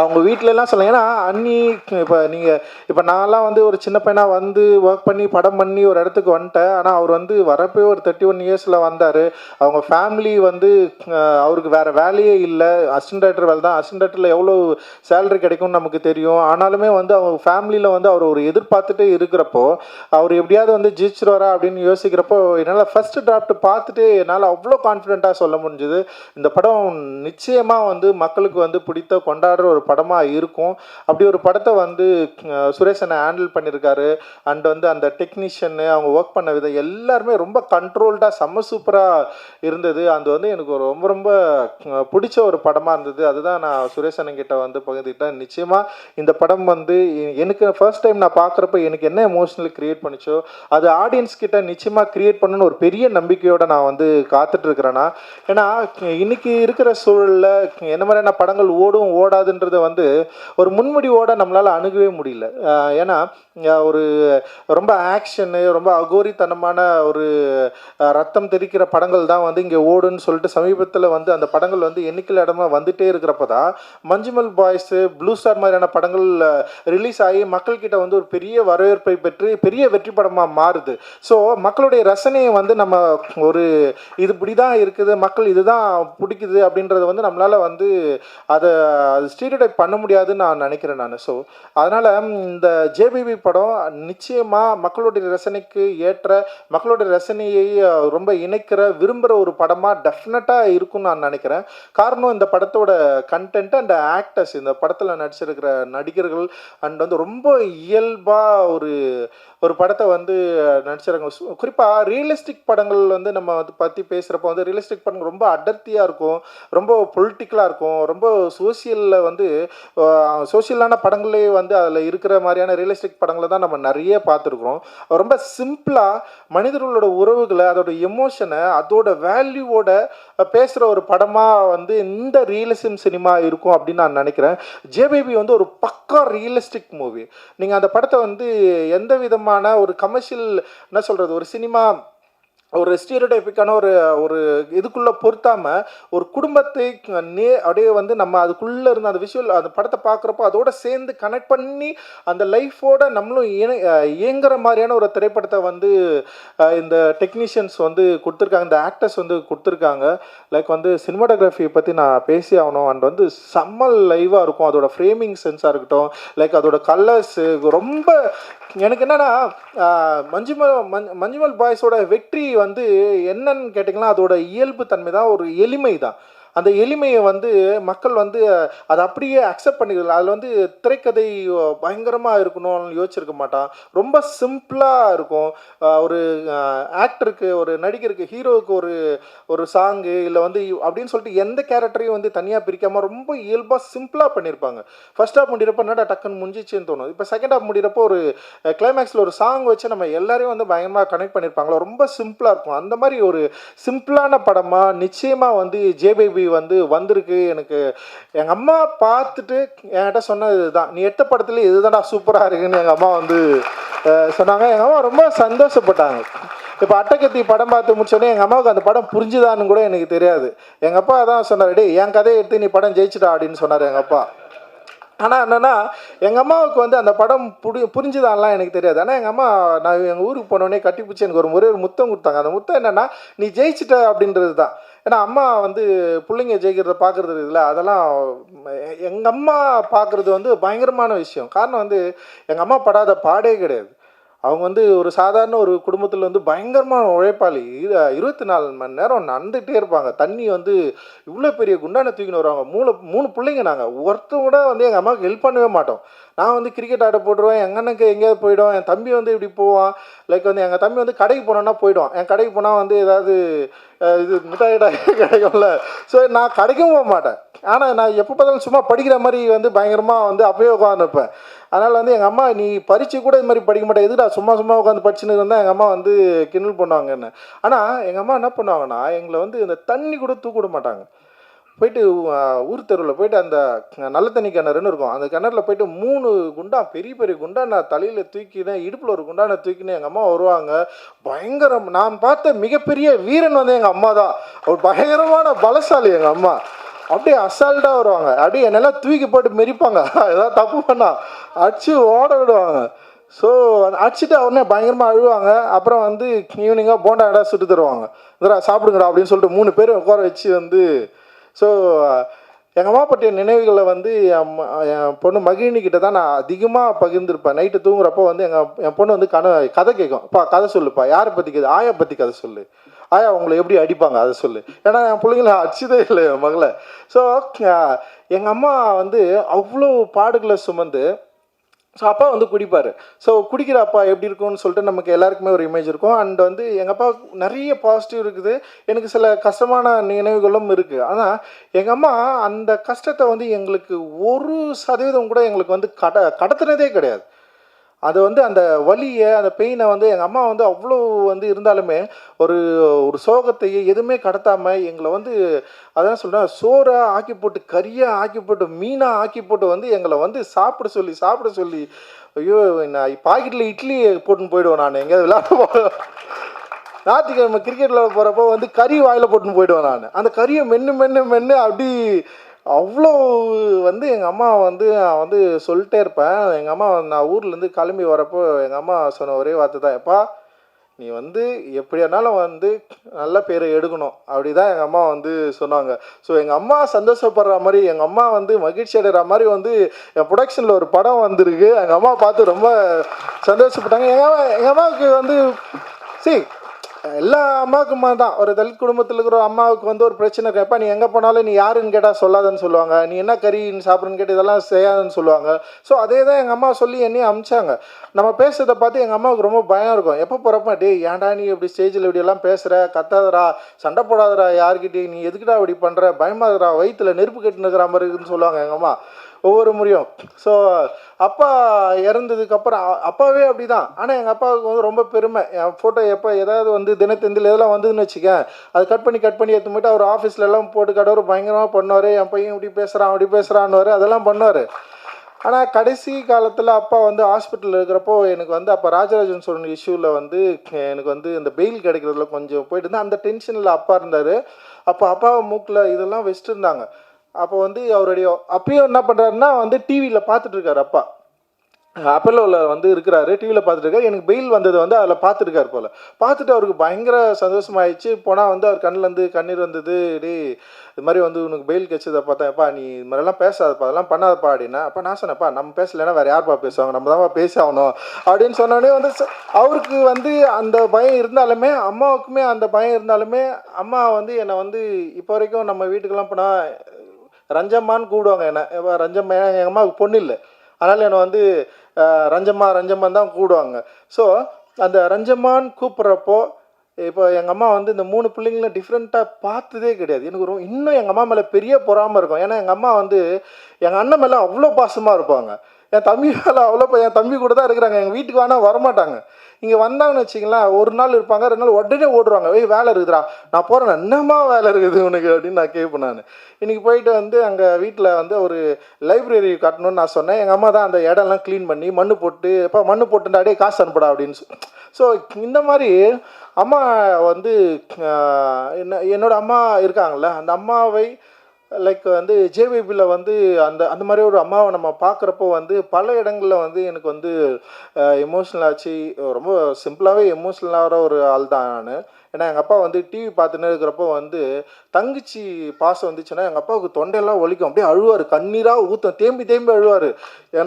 அவங்க வீட்டிலலாம் சொல்ல ஏன்னா அண்ணி இப்போ நீங்கள் இப்போ நான்லாம் வந்து ஒரு சின்ன பையனாக வந்து ஒர்க் பண்ணி படம் பண்ணி ஒரு இடத்துக்கு வந்துட்டேன். ஆனால் அவர் வந்து வரப்போ ஒரு தேர்ட்டி ஒன் இயர்ஸில் வந்தார். அவங்க ஃபேமிலி வந்து அவருக்கு வேறு வேலையே இல்லை. அசிஸ்டன்ட் டைரக்டர் வேலை தான். அசிஸ்டன்ட் டைரக்டரில் எவ்வளோ சேலரி கிடைக்கும்னு நமக்கு தெரியும். ஆனாலுமே வந்து அவங்க ஃபேமிலியில் வந்து அவர் ஒரு எதிர்பார்த்துட்டே இருக்கிறப்போ அவர் எப்படியாவது வந்து ஜெயிச்சிருவாரா அப்படின்னு யோசிக்கிறப்போ என்னால் ஃபர்ஸ்ட் டிராஃப்ட் பார்த்துட்டு என்னால் அவ்வளோ கான்ஃபிடென்ட்டாக சொல்ல முடிஞ்சுது. இந்த படம் நிச்சயமாக வந்து மக்களுக்கு வந்து பிடித்த கொண்டாடுற ஒரு படமாக இருக்கும். அப்படி ஒரு படத்தை வந்து சுரேஷனை ஹேண்டில் பண்ணியிருக்காரு அண்ட் வந்து அந்த டெக்னீஷியனு அவங்க ஒர்க் பண்ண விதம் எல்லாருமே ரொம்ப கண்ட்ரோல்டாக செம்ம சூப்பராக இருந்தது. அது வந்து எனக்கு ஒரு ரொம்ப ரொம்ப பிடிச்ச ஒரு படமாக இருந்தது. அதுதான் நான் சுரேஷன் கிட்ட வந்து பகிர்ந்துக்கிட்டேன். நிச்சயமாக இந்த படம் வந்து எனக்கு ஃபர்ஸ்ட் டைம் நான் பார்க்குறப்ப எனக்கு என்ன எமோஷனல் கிரியேட் பண்ணிச்சோ அது ஆடியன்ஸ் கிட்ட நிச்சயமாக கிரியேட் பண்ணணும்னு ஒரு பெரிய நம்பிக்கையோடு நான் வந்து காத்துட்ருக்கிறேன்னா ஏன்னா இன்னைக்கு இருக்கிற சூழலில் என்ன மாதிரியான படங்கள் ஓடும் ஓடாதுன்றது வந்து ஒரு முன்முடிவோடு நம்மளால் அணுகவே முடியல. ஏன்னா ஒரு ரொம்ப ஆக்ஷனு ரொம்ப அகோரித்தனமான ஒரு ரத்தம் தெரிக்கிற படங்கள் தான் வந்து இங்கே ஓடுன்னு சொல்லிட்டு சமீபத்தில் வந்து அந்த படங்கள் வந்து எண்ணிக்கையில் இடமா வந்துட்டே இருக்கிறப்ப தான் மஞ்சுமல் பாய்ஸு ப்ளூ ஸ்டார் மாதிரியான படங்கள் ரிலீஸ் ஆகி மக்கள்கிட்ட வந்து ஒரு பெரிய வரவேற்பை பெற்று பெரிய வெற்றி படமாக மாறுது. ஸோ மக்களுடைய ரசனையை வந்து நம்ம ஒரு இது இப்படி தான் இருக்குது மக்கள் இதுதான் பிடிக்குது அப்படின்றத வந்து நம்மளால் வந்து அதை அது ஸ்டீரியோடைப் பண்ண முடியாதுன்னு நான் நினைக்கிறேன் நான். ஸோ அதனால் இந்த ஜேபிபி படம் நிச்சயமாக மக்களுடைய ரசனைக்கு ஏற்ற மக்களுடைய ரசனையை ரொம்ப இணைக்கிற விரும்புகிற ஒரு படமாக டெஃபினட்டாக இருக்கும்னு நான் நினைக்கிறேன். காரணம் இந்த படத்தோட கண்டென்ட் அண்ட் ஆக்டர்ஸ் இந்த படத்தில் நடிச்சிருக்கிற நடிகர்கள் அண்ட் வந்து ரொம்ப இயல்பாக ஒரு ஒரு படத்தை வந்து நடிச்சிருக்காங்க. குறிப்பாக ரியலிஸ்டிக் படங்கள் வந்து நம்ம வந்து பற்றி பேசுகிறப்ப வந்து ரியலிஸ்டிக் படங்கள் ரொம்ப அடர்த்தியாக இருக்கும். ரொம்ப பொலிட்டிக்கலாக இருக்கும். ரொம்ப சோசியலில் வந்து சோசியலான படங்களே வந்து அதில் இருக்கிற மாதிரியான ரியலிஸ்டிக் படங்களை தான் நம்ம நிறைய பார்த்துருக்குறோம். ரொம்ப சிம்பிளாக மனிதர்களோட உறவுகளை அதோட எமோஷனை அதோட வேல்யூவோட பேசுகிற ஒரு படமாக வந்து இந்த ரியலிசம் சினிமா இருக்கும் அப்படின்னு நான் நினைக்கிறேன். ஜேபேபி வந்து ஒரு பக் பக்கா ரியலிஸ்டிக் மூவி நீங்கள் அந்த படத்தை வந்து எந்த விதமான ஒரு கமர்ஷியல் என்ன சொல்கிறது ஒரு சினிமா ஒரு ஸ்டீரியோடைப்பிக்கான ஒரு ஒரு இதுக்குள்ளே பொருத்தாமல் ஒரு குடும்பத்தை நே அப்படியே வந்து நம்ம அதுக்குள்ளே இருந்த அந்த விஷுவல் அந்த படத்தை பார்க்குறப்போ அதோட சேர்ந்து கனெக்ட் பண்ணி அந்த லைஃபோட நம்மளும் இணை இயங்குற மாதிரியான ஒரு திரைப்படத்தை வந்து இந்த டெக்னீஷியன்ஸ் வந்து கொடுத்துருக்காங்க இந்த ஆக்டர்ஸ் வந்து கொடுத்துருக்காங்க. லைக் வந்து சினிமாட்டோகிராஃபியை பற்றி நான் பேசி ஆகணும். அண்ட் வந்து செம்ம லைவாக இருக்கும். அதோட ஃப்ரேமிங் சென்ஸாக இருக்கட்டும். லைக் அதோட கலர்ஸு ரொம்ப எனக்கு என்னன்னா மஞ்சுமல் மஞ்சுமல் பாய்ஸோட வெற்றி வந்து வந்து என்னன்னு கேட்டிங்கன்னா அதோட இயல்பு தன்மை தான் ஒரு எளிமை தான் அந்த எளிமையை வந்து மக்கள் வந்து அதை அப்படியே அக்செப்ட் பண்ணிக்கல அதில் வந்து திரைக்கதை பயங்கரமாக இருக்கணும்னு யோசிச்சிருக்க மாட்டான். ரொம்ப சிம்பிளாக இருக்கும். ஒரு ஆக்டருக்கு ஒரு நடிகருக்கு ஹீரோவுக்கு ஒரு ஒரு சாங்கு இல்லை வந்து அப்படின்னு சொல்லிட்டு எந்த கேரக்டரையும் வந்து தனியாக பிரிக்காமல் ரொம்ப இயல்பாக சிம்பிளாக பண்ணியிருப்பாங்க. ஃபர்ஸ்ட் ஹாஃப் முடிகிறப்ப என்னடா டக்குன்னு முடிஞ்சிச்சுன்னு தோணும். இப்போ செகண்ட் ஹாஃப் முடிகிறப்போ ஒரு கிளைமேக்ஸில் ஒரு சாங் வச்சு நம்ம எல்லாரையும் வந்து பயங்கரமாக கனெக்ட் பண்ணியிருப்பாங்களோ? ரொம்ப சிம்பிளாக இருக்கும். அந்த மாதிரி ஒரு சிம்பிளான படமாக நிச்சயமாக வந்து ஜேபேபி வந்து வந்திருக்கு. எனக்கு எங்கள் அம்மா பார்த்துட்டு என்கிட்ட சொன்னது இதுதான் நீ எட்ட படத்துல இதுதான்டா சூப்பராக இருக்குன்னு எங்கள் அம்மா வந்து சொன்னாங்க. எங்கள் அம்மா ரொம்ப சந்தோஷப்பட்டாங்க. இப்போ அட்டகத்தி படம் பார்த்து முடிச்சோடனே எங்கள் அம்மாவுக்கு அந்த படம் புரிஞ்சுதான்னு கூட எனக்கு தெரியாது. எங்கள் அப்பா தான் சொன்னார் டே என் கதையை எடுத்து நீ படம் ஜெயிச்சிட்டா அப்படின்னு சொன்னார் எங்கள் அப்பா. ஆனால் என்னென்னா எங்கள் அம்மாவுக்கு வந்து அந்த படம் புடி புரிஞ்சுதான்லாம் எனக்கு தெரியாது. ஆனால் எங்கள் அம்மா நான் எங்கள் ஊருக்கு போனோடனே கட்டிப்பிடிச்சி எனக்கு ஒரு ஒரே ஒரு முத்தம் கொடுத்தாங்க. அந்த முத்தம் என்னென்னா நீ ஜெயிச்சிட்ட அப்படின்றது தான் ஏன்னா அம்மா வந்து பிள்ளைங்க ஜெயிக்கிறத பார்க்குறது இருக்குல்ல அதெல்லாம் எங்கள் அம்மா பார்க்குறது வந்து பயங்கரமான விஷயம். காரணம் வந்து எங்கள் அம்மா படாத பாடே கிடையாது. அவங்க வந்து ஒரு சாதாரண ஒரு குடும்பத்தில் வந்து பயங்கரமான உழைப்பாளி. இரு- இருபத்தி நாலு மணி நேரம் நடந்துகிட்டே இருப்பாங்க. தண்ணி வந்து இவ்வளோ பெரிய குண்டான தூக்கின்னு வருவாங்க. மூணு மூணு பிள்ளைங்க நாங்கள் ஒருத்தர் கூட வந்து எங்கள் அம்மாவுக்கு ஹெல்ப் பண்ணவே மாட்டோம். நான் வந்து கிரிக்கெட் ஆட போட்டுருவேன். எங்கள் அண்ணனுக்கு எங்கேயாவது போயிடும். என் தம்பி வந்து இப்படி போவான். லைக் வந்து எங்கள் தம்பி வந்து கடைக்கு போனோன்னா போயிடுவான். என் கடைக்கு போனால் வந்து ஏதாவது இது மிட்டாய் கிட்டாய் [laughs] கிடைக்கும்ல ஸோ நான் கிடைக்கவும் போக மாட்டேன். ஆனால் நான் எப்போ பார்த்தாலும் சும்மா படிக்கிற மாதிரி வந்து பயங்கரமாக வந்து அப்பயே உட்காந்துருப்பேன் அதனால் வந்து எங்கள் அம்மா நீ பறிச்சு கூட இது மாதிரி படிக்க மாட்டேன். எதுடா சும்மா சும்மா உட்காந்து படிச்சுன்னு இருந்தால் எங்கள் அம்மா வந்து கிண்டல் பண்ணுவாங்க என்ன ஆனால் எங்கள் அம்மா என்ன பண்ணுவாங்கன்னா எங்களை வந்து இந்த தண்ணி கூட தூக்கிட மாட்டாங்க. போயிட்டு ஊர் தெருவில் போயிட்டு அந்த நல்ல தண்ணி கிணறுன்னு இருக்கும். அந்த கிணறுல போயிட்டு மூணு குண்டா பெரிய பெரிய குண்டா நான் தலையில் தூக்கினேன் இடுப்பில் ஒரு குண்டான தூக்கினேன் எங்கள் அம்மா வருவாங்க. பயங்கரம் நான் பார்த்த மிகப்பெரிய வீரன் வந்து எங்கள் அம்மா தான். ஒரு பயங்கரமான பலசாலி எங்கள் அம்மா. அப்படியே அசால்ட்டாக வருவாங்க. அப்படியே என்னெல்லாம் தூக்கி போட்டு மெரிப்பாங்க ஏதாவது தப்பு பண்ணா அடிச்சு ஓட விடுவாங்க. ஸோ அடிச்சுட்டு உடனே பயங்கரமாக அழுவாங்க. அப்புறம் வந்து ஈவினிங்காக போண்டா இடம் சுட்டு தருவாங்க. இதரா சாப்பிடுங்கடா அப்படின்னு சொல்லிட்டு மூணு பேரும் உட்கார வச்சு வந்து ஸோ எங்கள் அம்மா பற்றிய நினைவுகளை வந்து என் என் பொண்ணு மகிழினி கிட்ட தான் நான் அதிகமாக பகிர்ந்துருப்பேன். நைட்டு தூங்குறப்போ வந்து எங்கள் என் பொண்ணு வந்து கன கதை கேட்கும். அப்பா கதை சொல்லுப்பா. யாரை பற்றி கதை ஆயா பற்றி கதை சொல்லு. ஆயா உங்களை எப்படி அடிப்பாங்க? அதை சொல்லு. ஏன்னா என் பிள்ளைங்கள அடிச்சதே இல்லை என் மகளை. ஸோ எங்கள் அம்மா வந்து அவ்வளோ பாடுகளை சுமந்து ஸோ அப்பா வந்து குடிப்பார். ஸோ குடிக்கிற அப்பா எப்படி இருக்கும்னு சொல்லிட்டு நமக்கு எல்லாருக்குமே ஒரு இமேஜ் இருக்கும். அண்ட் வந்து எங்கள் அப்பா நிறைய பாசிட்டிவ் இருக்குது. எனக்கு சில கஷ்டமான நினைவுகளும் இருக்குது ஆனால் எங்கள் அம்மா அந்த கஷ்டத்தை வந்து எங்களுக்கு ஒரு சதவீதம் கூட எங்களுக்கு வந்து கட கடத்துனதே கிடையாது. அது வந்து அந்த வலியை அந்த பெயினை வந்து எங்கள் அம்மா வந்து அவ்வளோ வந்து இருந்தாலுமே ஒரு ஒரு சோகத்தையே எதுவுமே கடத்தாமல் எங்களை வந்து அதான் சொல்கிறேன் சோறை ஆக்கி போட்டு கறியாக ஆக்கி போட்டு மீனாக ஆக்கி போட்டு வந்து எங்களை வந்து சாப்பிட சொல்லி சாப்பிட சொல்லி ஐயோ நான் பாக்கெட்டில் இட்லி போட்டுன்னு போயிடுவேன் நான். எங்கேயாவது விளையாட போகிறேன் ஞாயிற்றுக்கிழமை கிரிக்கெட் விளையாட போகிறப்போ வந்து கறி வாயில் போட்டுன்னு போயிடுவேன் நான். அந்த கறியை மென்று மென்று மென்று அப்படி அவ்வளோ வந்து எங்கள் அம்மா வந்து நான் வந்து சொல்லிட்டே இருப்பேன். எங்கள் அம்மா நான் ஊர்லேருந்து கிளம்பி வரப்போ எங்கள் அம்மா சொன்ன ஒரே வார்த்தை தான் எப்பா நீ வந்து எப்படியானாலும் வந்து நல்ல பேரை எடுக்கணும். அப்படி தான் எங்கள் அம்மா வந்து சொன்னாங்க. ஸோ எங்கள் அம்மா சந்தோஷப்படுற மாதிரி எங்கள் அம்மா வந்து மகிழ்ச்சி அடைகிற மாதிரி வந்து என் ப்ரொடக்ஷனில் ஒரு படம் வந்திருக்கு. எங்கள் அம்மா பார்த்து ரொம்ப சந்தோஷப்பட்டாங்க. எங்கள் அம்மா எங்கள் அம்மாவுக்கு வந்து சரி எல்லா அம்மாவுக்குமா தான். ஒரு தலித் குடும்பத்தில் இருக்கிற ஒரு அம்மாவுக்கு வந்து ஒரு பிரச்சனை இருக்கு எப்போ நீ எங்கே போனாலும் நீ யாருன்னு கேட்டால் சொல்லாதன்னு சொல்லுவாங்க. நீ என்ன கறி நீ சாப்பிட்றன்னு கேட்டு இதெல்லாம் செய்யாதுன்னு சொல்லுவாங்க. ஸோ அதே தான் எங்கள் அம்மா சொல்லி என்னையும் அமிச்சாங்க. நம்ம பேசுறதை பார்த்து எங்கள் அம்மாவுக்கு ரொம்ப பயம் இருக்கும். எப்போ போகிறப்ப டே ஏன்டா நீ இப்படி ஸ்டேஜில் இப்படி எல்லாம் பேசுகிற கத்தாதரா சண்டை போடாதடா யார்கிட்டையும். நீ எதுக்குடா இப்படி பண்ணுற பயமாதரா வயிற்றுல நெருப்பு கட்டுன்னு இருக்கிற மாதிரி இருக்குன்னு சொல்லுவாங்க எங்கள் அம்மா. ஒவ்வொரு முறையும். ஸோ அப்பா இறந்ததுக்கப்புறம் அப்பாவே அப்படி தான் ஆனால் எங்கள் அப்பாவுக்கு வந்து ரொம்ப பெருமை. என் ஃபோட்டோ எப்போ ஏதாவது வந்து தினத்தந்தில் இதெல்லாம் வந்ததுன்னு வச்சுக்கேன். அது கட் பண்ணி கட் பண்ணி எடுத்து போயிட்டு அவர் ஆஃபீஸில் எல்லாம் போட்டு கடவுர் பயங்கரமாக பண்ணுவார். என் பையன் இப்படி பேசுகிறான் அப்படி பேசுகிறான்னு அதெல்லாம் பண்ணுவார். ஆனால் கடைசி காலத்தில் அப்பா வந்து ஹாஸ்பிட்டலில் இருக்கிறப்போ எனக்கு வந்து அப்போ ராஜராஜன் சொன்ன இஷ்யூவில் வந்து எனக்கு வந்து இந்த பெயில் கிடைக்கிறதுல கொஞ்சம் போயிட்டு இருந்தேன். அந்த டென்ஷனில் அப்பா இருந்தார். அப்போ அப்பாவை மூக்கில் இதெல்லாம் வச்சுட்டு இருந்தாங்க. அப்போ வந்து அவருடைய அப்பயும் என்ன பண்ணுறாருன்னா வந்து டிவியில் பார்த்துட்ருக்காரு அப்பா. அப்பல்லோவில் வந்து இருக்கிறாரு டிவியில் பார்த்துட்ருக்காரு எனக்கு பெயில் வந்தது வந்து அதில் பார்த்துருக்காரு போல். பார்த்துட்டு அவருக்கு பயங்கர சந்தோஷமாயிடுச்சு. போனால் வந்து அவர் கண்ணிலேருந்து கண்ணீர் வந்தது டேய் இது மாதிரி வந்து உனக்கு பெயில் கிடைச்சதை பார்த்தேன்ப்பா நீ இது மாதிரிலாம் பேசாதப்பா அதெல்லாம் பண்ணாதப்பா அப்படின்னா அப்போ நான் சொன்னேன்ப்பா நம்ம பேசலைன்னா வேறு யார்ப்பா பேசுவாங்க? நம்ம தான்ப்பா பேசி ஆகணும் அப்படின்னு சொன்னோடனே வந்து அவருக்கு வந்து அந்த பயம் இருந்தாலுமே அம்மாவுக்குமே அந்த பயம் இருந்தாலுமே அம்மா வந்து என்னை வந்து இப்போ வரைக்கும் நம்ம வீட்டுக்கெல்லாம் போனால் ரஞ்சம்மான்னு கூப்பிடுவாங்க என்ன. எப்ப ரஞ்சம்மா எங்கள் அம்மாவுக்கு பொண்ணு இல்லை. அதனால் என்னை வந்து ரஞ்சம்மா ரஞ்சம்மான் தான் கூப்பிடுவாங்க ஸோ அந்த ரஞ்சம்மான்னு கூப்பிட்றப்போ இப்போ எங்கள் அம்மா வந்து இந்த மூணு பிள்ளைங்களும் டிஃப்ரெண்ட்டாக பார்த்ததே கிடையாது. எனக்கு ரொம்ப இன்னும் எங்கள் அம்மா மேலே பெரிய பொறாமல் இருக்கும். ஏன்னா எங்கள் அம்மா வந்து எங்கள் அண்ணன் மேலே அவ்வளோ பாசமாக இருப்பாங்க. என் தம்பி வேலை அவ்வளோ என் தம்பி கூட தான் இருக்கிறாங்க. எங்கள் வீட்டுக்கு வேணால் வரமாட்டாங்க. இங்கே வந்தாங்கன்னு வச்சிங்களேன் ஒரு நாள் இருப்பாங்க ரெண்டு நாள் உடனே ஓடுறாங்க ஏய் வேலை இருக்குதுடா. நான் போகிறேன் என்னம்மா வேலை இருக்குது உனக்கு? அப்படின்னு நான் கேட்பேன் நான். இன்றைக்கி போயிட்டு வந்து அங்கே வீட்டில் வந்து ஒரு லைப்ரரி கட்டணும்னு நான் சொன்னேன். எங்கள் அம்மா தான் அந்த இடம்லாம் க்ளீன் பண்ணி மண் போட்டு எப்போ மண் போட்டுண்டாடே காசு அனுப்படா அப்படின்னு ஸோ இந்த மாதிரி அம்மா வந்து என்ன என்னோடய அம்மா இருக்காங்கல்ல அந்த அம்மாவை லைக் வந்து ஜேவிபியில் வந்து அந்த அந்த மாதிரி ஒரு அம்மாவை நம்ம பார்க்குறப்போ வந்து பல இடங்களில் வந்து எனக்கு வந்து எமோஷ்னல் ஆச்சு. ரொம்ப சிம்பிளாகவே எமோஷ்னலாகிற ஒரு ஆள் தான் நான். ஏன்னா எங்கள் அப்பா வந்து டிவி பார்த்துன்னு இருக்கிறப்போ வந்து தங்கச்சி பாசம் வந்துச்சுன்னா எங்கள் அப்பாவுக்கு தொண்டையெல்லாம் ஒழிக்கும் அப்படியே அழுவார். கண்ணீராக ஊற்றும் தேம்பி தேம்பி அழுவார்.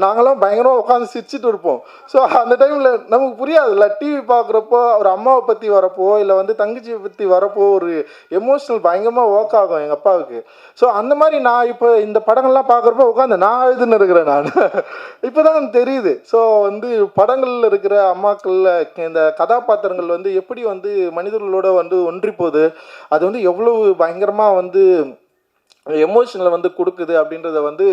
நாங்களாம் பயங்கரமாக உட்காந்து சிரிச்சிட்டு இருப்போம். ஸோ அந்த டைமில் நமக்கு புரியாதுல்ல. டிவி பார்க்குறப்போ ஒரு அம்மாவை பற்றி வரப்போ இல்லை வந்து தங்கச்சியை பற்றி வரப்போ ஒரு எமோஷ்னல் பயங்கரமாக ஒர்க் ஆகும் எங்கள் அப்பாவுக்கு. ஸோ அந்த மாதிரி நான் இப்போ இந்த படங்கள்லாம் பார்க்குறப்போ உட்காந்து நான் எழுதுன்னு இருக்கிறேன் நான். [laughs] இப்போ தான் தெரியுது. ஸோ வந்து படங்களில் இருக்கிற அம்மாக்களில் இந்த கதாபாத்திரங்கள் வந்து எப்படி வந்து மனிதர்களோட வந்து ஒன்றி போகுது அது வந்து எவ்வளவு பயங்கரமாக வந்து எமோஷனில் வந்து கொடுக்குது அப்படின்றத வந்து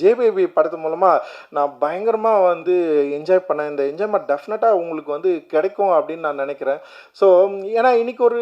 ஜேபேபி படத்து மூலமாக நான் பயங்கரமாக வந்து என்ஜாய் பண்ணேன். இந்த என்ஜாய்மெண்ட் டெஃபினட்டாக உங்களுக்கு வந்து கிடைக்கும் அப்படின்னு நான் நினைக்கிறேன். ஸோ ஏன்னா இன்றைக்கி ஒரு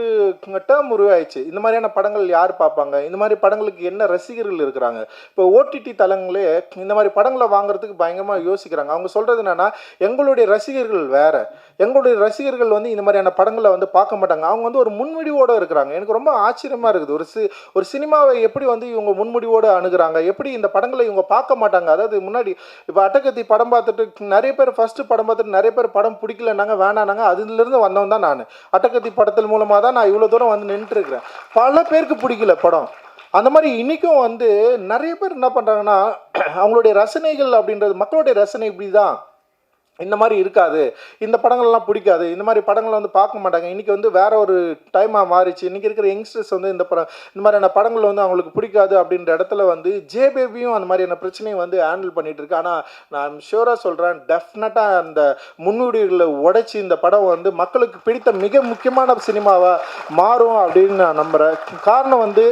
டேர்ம் உருவாயிடுச்சு. இந்த மாதிரியான படங்கள் யார் பார்ப்பாங்க? இந்த மாதிரி படங்களுக்கு என்ன ரசிகர்கள் இருக்கிறாங்க? இப்போ ஓடிடி தளங்களே இந்த மாதிரி படங்களை வாங்குறதுக்கு பயங்கரமாக யோசிக்கிறாங்க. அவங்க சொல்கிறது என்னென்னா எங்களுடைய ரசிகர்கள் வேறு. எங்களுடைய ரசிகர்கள் வந்து இந்த மாதிரியான படங்களை வந்து பார்க்க மாட்டாங்க. அவங்க வந்து ஒரு முன்வடிவோடு இருக்கிறாங்க. எனக்கு ரொம்ப ஆச்சரியமாக இருக்குது. ஒரு சி ஒரு சினிமாவை எப்படி வந்து இவங்க முன்முடிவோடு அணுகுறாங்க? எப்படி இந்த படங்களை இவங்க பார்க்க மாட்டாங்க? அதாவது முன்னாடி இப்போ அட்டகத்தி படம் பார்த்துட்டு நிறைய பேர் ஃபஸ்ட்டு படம் பார்த்துட்டு நிறைய பேர் படம் பிடிக்கலனாங்க வேணானாங்க அதுலேருந்து வந்தவன் தான் நான். அட்டகத்தி படத்தின் மூலமாக தான் நான் இவ்வளோ தூரம் வந்து நின்றுருக்கிறேன். பல பேருக்கு பிடிக்கல படம். அந்த மாதிரி இன்றைக்கும் வந்து நிறைய பேர் என்ன பண்ணுறாங்கன்னா அவங்களுடைய ரசனைகள் அப்படின்றது மக்களுடைய ரசனை இப்படி தான் இந்த மாதிரி இருக்காது. இந்த படங்கள்லாம் பிடிக்காது. இந்த மாதிரி படங்களை வந்து பார்க்க மாட்டாங்க. இன்றைக்கி வந்து வேற ஒரு டைமாக மாறிச்சு. இன்றைக்கி இருக்கிற யங்ஸ்டர்ஸ் வந்து இந்த படம் இந்த மாதிரியான படங்கள் வந்து அவங்களுக்கு பிடிக்காது அப்படின்ற இடத்துல வந்து ஜே பேபியும் அந்த மாதிரியான பிரச்சனையை வந்து ஹேண்டில் பண்ணிட்டு இருக்கு. ஆனால் நான் ஷூராக சொல்கிறேன் டெஃபினட்டாக அந்த முன்னோடிகளை உடைச்சி இந்த படம் வந்து மக்களுக்கு பிடித்த மிக முக்கியமான சினிமாவாக மாறும் அப்படின்னு நான் நம்புகிறேன் காரணம் வந்து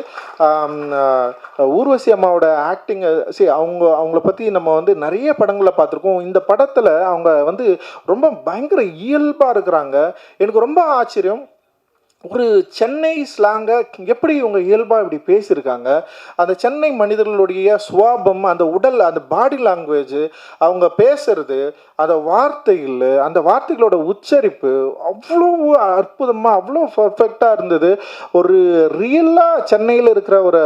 ஊர்வசி அம்மாவோட ஆக்டிங் சரி அவங்க அவங்கள பற்றி நம்ம வந்து நிறைய படங்களை பார்த்துருக்கோம். இந்த படத்தில் அவங்க வந்து ரொம்ப பயங்கர இயல்பாக இருக்கிறாங்க. எனக்கு ரொம்ப ஆச்சரியம். ஒரு சென்னை ஸ்லாங்கை எப்படி இவங்க இயல்பாக இப்படி பேசியிருக்காங்க? அந்த சென்னை மனிதர்களுடைய சுவாபம் அந்த உடல் அந்த பாடி லாங்குவேஜ் அவங்க பேசுறது அந்த வார்த்தைகள் அந்த வார்த்தைகளோட உச்சரிப்பு அவ்வளோ அற்புதமாக அவ்வளோ பர்ஃபெக்டாக இருந்தது. ஒரு ரியலாக சென்னையில் இருக்கிற ஒரு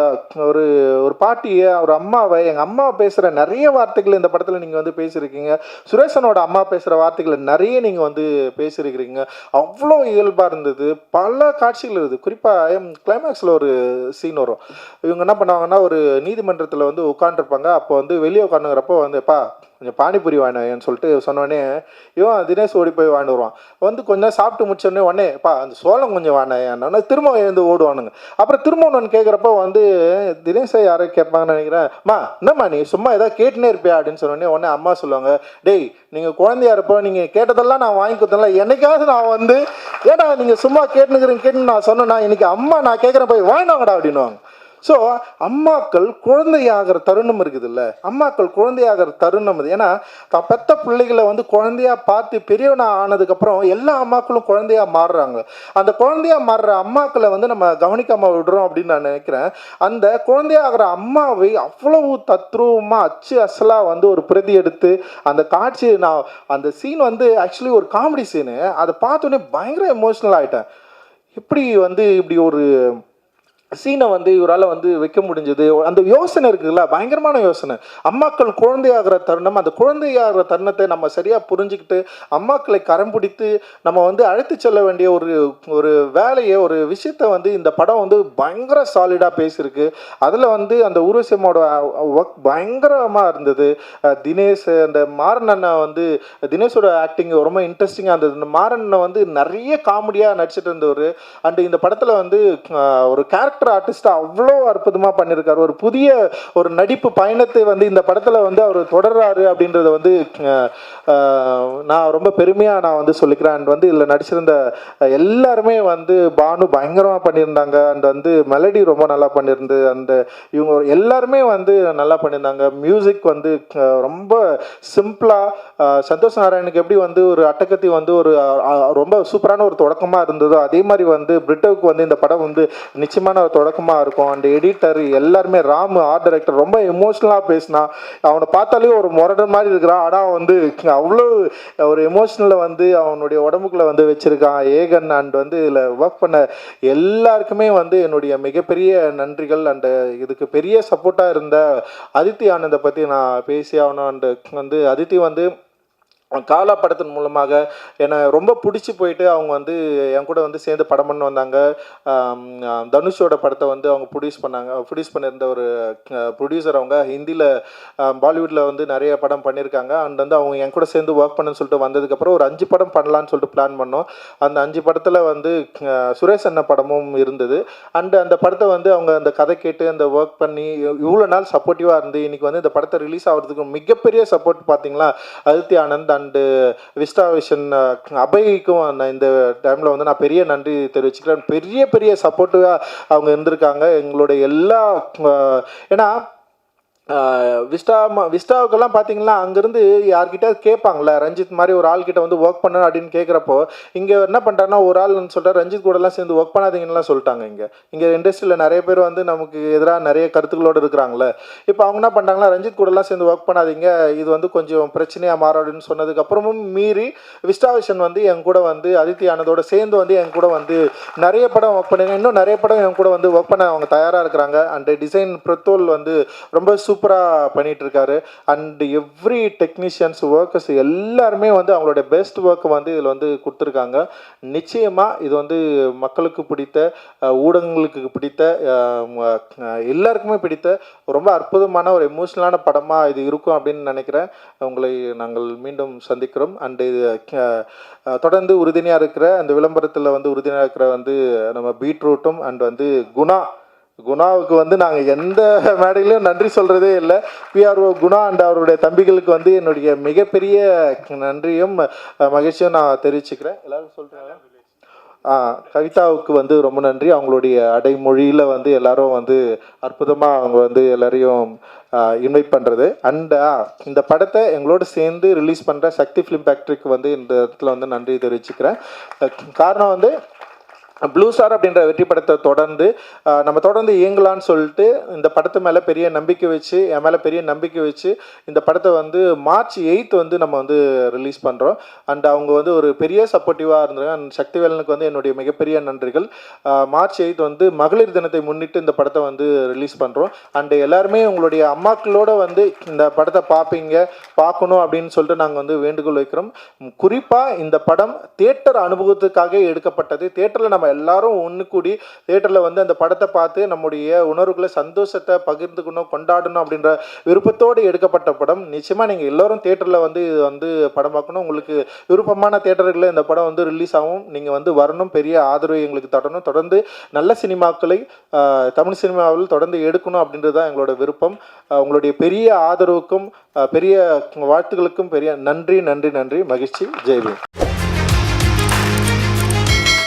ஒரு ஒரு பாட்டியை ஒரு அம்மாவை எங்கள் அம்மா பேசுகிற நிறைய வார்த்தைகள் இந்த படத்தில் நீங்கள் வந்து பேசியிருக்கீங்க. சுரேஷனோட அம்மா பேசுகிற வார்த்தைகளை நிறைய நீங்கள் வந்து பேசியிருக்கிறீங்க. அவ்வளோ இயல்பாக இருந்தது. பல காட்சிகள் இருக்குது. குறிப்பாக கிளைமேக்ஸில் ஒரு சீன் வரும். இவங்க என்ன பண்ணுவாங்கன்னா ஒரு நீதிமன்றத்தில் வந்து உட்காந்துருப்பாங்க அப்போ வந்து வெளியே உட்காந்துங்கிறப்போ வந்து எப்பா கொஞ்சம் பானிபூரி வாங்கினேன்னு சொல்லிட்டு சொன்னோடனே இவன் தினேஷ் ஓடி போய் வாங்கிட்டு வருவான். வந்து கொஞ்சம் சாப்பிட்டு முடிச்சோடனே உடனே பா அந்த சோளம் கொஞ்சம் வாங்கினேன் திரும்ப எழுந்து ஓடுவானுங்க. அப்புறம் திரும்ப ஒன்று கேட்குறப்ப வந்து தினேஷை யாரோ கேட்பாங்கன்னு நினைக்கிறேன். மா என்னம்மா நீ சும்மா ஏதாவது கேட்டுனே இருப்பியா? அப்படின்னு சொன்னோடனே உடனே அம்மா சொல்லுவாங்க டேய் நீங்கள் குழந்தையா இருப்போ நீங்கள் கேட்டதெல்லாம் நான் வாங்கி கொடுத்தேன்ல. என்னைக்காவது நான் வந்து ஏடா நீங்கள் சும்மா கேட்டுனுக்கிறீங்க கேட்டுன்னு நான் சொன்னேன்னா இன்னைக்கு அம்மா நான் கேட்குறேன் போய் வாங்கினாங்கடா அப்படின்னுவாங்க. ஸோ அம்மாக்கள் குழந்தையாகிற தருணம் இருக்குதுல்ல. அம்மாக்கள் குழந்தையாகிற தருணம் அது. ஏன்னா பெத்த பிள்ளைகளை வந்து குழந்தையா பார்த்து பெரியவனா ஆனதுக்கப்புறம் எல்லா அம்மாக்களும் குழந்தையா மாறுறாங்க. அந்த குழந்தையா மாறுற அம்மாக்களை வந்து நம்ம கவனிக்காமல் விடுறோம் அப்படின்னு நான் நினைக்கிறேன். அந்த குழந்தையாகிற அம்மாவை அவ்வளவு தத்ரூபமாக அச்சு அசலாக வந்து ஒரு பிரதி எடுத்து அந்த காட்சி நான் அந்த சீன் வந்து ஆக்சுவலி ஒரு காமெடி சீனு அதை பார்த்தோன்னே பயங்கர எமோஷ்னல் ஆகிட்டேன் எப்படி வந்து இப்படி ஒரு சீனை வந்து இவரால் வந்து வைக்க முடிஞ்சது. அந்த யோசனை இருக்குதுல்ல? பயங்கரமான யோசனை. அம்மாக்கள் குழந்தையாகிற தருணம் அந்த குழந்தையாகிற தருணத்தை நம்ம சரியாக புரிஞ்சுக்கிட்டு அம்மாக்களை கரம் பிடித்து நம்ம வந்து அழைத்து செல்ல வேண்டிய ஒரு ஒரு வேலையை ஒரு விஷயத்தை வந்து இந்த படம் வந்து பயங்கர சாலிடாக பேசியிருக்கு. அதில் வந்து அந்த ஊர்வசியமோட ஒர்க் பயங்கரமாக இருந்தது. தினேஷ் அந்த மாறன் அண்ணா வந்து தினேஷோட ஆக்டிங் ரொம்ப இன்ட்ரெஸ்டிங்காக இருந்தது. இந்த மாறன் வந்து நிறைய காமெடியாக நடிச்சிட்டு இருந்தவர். அண்டு இந்த படத்தில் வந்து ஒரு கேரக்டர் ஆர்டிஸ்டாக அவ்வளோ அற்புதமாக பண்ணியிருக்காரு ஒரு புதிய ஒரு நடிப்பு பயணத்தை வந்து இந்த படத்தில் வந்து அவர் தொடர்றாரு அப்படின்றத வந்து நான் ரொம்ப பெருமையாக நான் வந்து சொல்லிக்கிறேன். அண்ட் வந்து இதில் நடிச்சிருந்த எல்லாருமே வந்து பானு பயங்கரமாக பண்ணியிருந்தாங்க. அண்ட் வந்து மெலடி ரொம்ப நல்லா பண்ணியிருந்து அந்த இவங்க எல்லாருமே வந்து நல்லா பண்ணியிருந்தாங்க. மியூசிக் வந்து ரொம்ப சிம்பிளாக சந்தோஷ் நாராயணுக்கு எப்படி வந்து ஒரு அட்டகத்தி வந்து ஒரு ரொம்ப சூப்பரான ஒரு தொடக்கமாக இருந்ததோ அதே மாதிரி வந்து பிரிட்டோவுக்கு வந்து இந்த படம் வந்து நிச்சயமான ஒரு தொடக்கமாக இருக்கும். அண்ட் எடிட்டர் எல்லாருமே ராம் ஆர்ட் டைரக்டர் ரொம்ப எமோஷ்னலாக பேசினா அவனை பார்த்தாலே ஒரு முரடன் மாதிரி இருக்கிறான். ஆனால் வந்து அவ்வளோ ஒரு எமோஷ்னலை வந்து அவனுடைய உடம்புக்குள்ள வந்து வச்சுருக்கான். ஏகன் அண்ட் வந்து இதில் ஒர்க் பண்ண எல்லாருக்குமே வந்து என்னுடைய மிகப்பெரிய நன்றிகள். அண்ட் இதுக்கு பெரிய சப்போர்ட்டாக இருந்த அதித்தி ஆனந்தை பற்றி நான் பேசி ஆகணும் அண்டு வந்து அதித்தி வந்து காலா படத்தின் மூலமாக என்னை ரொம்ப பிடிச்சி போயிட்டு அவங்க வந்து என் கூட வந்து சேர்ந்து படம் பண்ண வந்தாங்க. தனுஷோட படத்தை வந்து அவங்க ப்ரொடியூஸ் பண்ணாங்க. ப்ரொடியூஸ் பண்ணியிருந்த ஒரு ப்ரொடியூசர் அவங்க ஹிந்தியில் பாலிவுட்டில் வந்து நிறைய படம் பண்ணியிருக்காங்க. அண்ட் வந்து அவங்க என் கூட சேர்ந்து ஒர்க் பண்ணுன்னு சொல்லிட்டு வந்ததுக்கப்புறம் ஒரு அஞ்சு படம் பண்ணலான்னு சொல்லிட்டு பிளான் பண்ணோம். அந்த அஞ்சு படத்தில் வந்து சுரேஷ் அண்ணன் படமும் இருந்தது. அண்டு அந்த படத்தை வந்து அவங்க அந்த கதை கேட்டு அந்த ஒர்க் பண்ணி இவ்வளோ நாள் சப்போர்ட்டிவாக இருந்து இன்னைக்கு வந்து இந்த படத்தை ரிலீஸ் ஆகிறதுக்கு மிகப்பெரிய சப்போர்ட் பார்த்தீங்களா? Aditi Anand and Vista vision அபய்க்கும் நான் இந்த டைமில் வந்து நான் பெரிய நன்றி தெரிவிச்சுக்கிறேன். பெரிய பெரிய சப்போர்ட்டிவாக அவங்க இருந்திருக்காங்க. எங்களுடைய எல்லா ஏன்னா விஸ்டா விஸ்டாவுக்கெல்லாம் பார்த்தீங்கன்னா அங்கேருந்து யார்கிட்ட கேட்பாங்களே ரஞ்சித் மாதிரி ஒரு ஆள்கிட்ட வந்து ஒர்க் பண்ணணும் அப்படின்னு கேட்குறப்போ இங்கே என்ன பண்ணுறாங்கன்னா ஒரு ஆள்னு சொல்லிட்டு ரஞ்சித் கூடலாம் சேர்ந்து ஒர்க் பண்ணாதீங்கன்னுலாம் சொல்லிட்டாங்க இங்கே. இங்கே இண்டஸ்ட்ரியில் நிறைய பேர் வந்து நமக்கு எதிராக நிறைய கருத்துக்களோடு இருக்கிறாங்களே இப்போ அவங்க என்ன பண்ணுறாங்கன்னா ரஞ்சித் கூடலாம் சேர்ந்து ஒர்க் பண்ணாதீங்க இது வந்து கொஞ்சம் பிரச்சனையாக மாறும் அப்படின்னு சொன்னதுக்கப்புறமும் மீறி விஸ்டாவிஷன் வந்து என் கூட வந்து அதித்தி ஆனதோட சேர்ந்து வந்து என் கூட வந்து நிறைய படம் ஒர்க் பண்ணுங்க. இன்னும் நிறைய படம் என் கூட வந்து ஒர்க் பண்ண அவங்க தயாராக இருக்கிறாங்க. அண்ட் டிசைன் பிரத்தோல் வந்து ரொம்ப சூப்பராக பண்ணிகிட்டு இருக்காரு அண்ட் எவ்ரி டெக்னீஷியன்ஸ் ஒர்க்கர்ஸ் எல்லாருமே வந்து அவங்களுடைய பெஸ்ட் ஒர்க்கை வந்து இதில் வந்து கொடுத்துருக்காங்க. நிச்சயமாக இது வந்து மக்களுக்கு பிடித்த ஊடகங்களுக்கு பிடித்த எல்லாருக்குமே பிடித்த ரொம்ப அற்புதமான ஒரு எமோஷ்னலான படமாக இது இருக்கும் அப்படின்னு நினைக்கிறேன். உங்களை நாங்கள் மீண்டும் சந்திக்கிறோம். அண்டு இது தொடர்ந்து உறுதுணையாக இருக்கிற அந்த விளம்பரத்தில் வந்து உறுதுணையாக இருக்கிற வந்து நம்ம பீட்ரூட்டும் அண்ட் வந்து குணா குணாவுக்கு வந்து நாங்கள் எந்த மேடையிலும் நன்றி சொல்கிறதே இல்லை. பிஆர்ஓ குணா அண்ட் அவருடைய தம்பிகளுக்கு வந்து என்னுடைய மிகப்பெரிய நன்றியும் மகிழ்ச்சியும் நான் தெரிவிச்சுக்கிறேன். எல்லாரும் சொல்கிறாங்க ஆ கவிதாவுக்கு வந்து ரொம்ப நன்றி. அவங்களுடைய அடைமொழியில் வந்து எல்லாரும் வந்து அற்புதமாக அவங்க வந்து எல்லாரையும் இன்வைட் பண்ணுறது அண்ட் இந்த படத்தை எங்களோட சேர்ந்து ரிலீஸ் பண்ணுற சக்தி ஃபிலிம் ஃபேக்ட்ரிக்கு வந்து இந்த இடத்துல வந்து நன்றி தெரிவிச்சுக்கிறேன். காரணம் வந்து ப்ளூ ஸ்டார் அப்படின்ற வெற்றி படத்தை தொடர்ந்து நம்ம தொடர்ந்து இயங்கலான்னு சொல்லிட்டு இந்த படத்து மேலே பெரிய நம்பிக்கை வச்சு என் மேலே பெரிய நம்பிக்கை வச்சு இந்த படத்தை வந்து மார்ச் எயித் வந்து நம்ம வந்து ரிலீஸ் பண்ணுறோம் அண்ட் அவங்க வந்து ஒரு பெரிய சப்போர்ட்டிவாக இருந்தாங்க அண்ட் சக்திவேலனுக்கு வந்து என்னுடைய மிகப்பெரிய நன்றிகள். மார்ச் எயித் வந்து மகளிர் தினத்தை முன்னிட்டு இந்த படத்தை வந்து ரிலீஸ் பண்ணுறோம் அண்டு எல்லாருமே உங்களுடைய அம்மாக்களோட வந்து இந்த படத்தை பார்ப்பீங்க பார்க்கணும் அப்படின்னு சொல்லிட்டு நாங்கள் வந்து வேண்டுகோள் வைக்கிறோம். குறிப்பாக இந்த படம் தேட்டர் அனுபவத்துக்காக எடுக்கப்பட்டது. தேட்டரில் நம்ம எல்லாரும் ஒன்று கூடி தேட்டரில் வந்து அந்த படத்தை பார்த்து நம்முடைய உணர்வுகளை சந்தோஷத்தை பகிர்ந்துக்கணும் கொண்டாடணும் அப்படின்ற விருப்பத்தோடு எடுக்கப்பட்ட படம். நிச்சயமாக நீங்கள் எல்லோரும் தேட்டரில் வந்து இது வந்து படம் பார்க்கணும். உங்களுக்கு விருப்பமான தேட்டர்களில் இந்த படம் வந்து ரிலீஸ் ஆகும். நீங்கள் வந்து வரணும். பெரிய ஆதரவு எங்களுக்கு தரணும். தொடர்ந்து நல்ல சினிமாக்களை தமிழ் சினிமாவில் தொடர்ந்து எடுக்கணும் அப்படின்றது தான் எங்களோட விருப்பம். உங்களுடைய பெரிய ஆதரவுக்கும் பெரிய வாழ்த்துக்களுக்கும் பெரிய நன்றி நன்றி நன்றி. மகிழ்ச்சி. ஜெய்பீம்.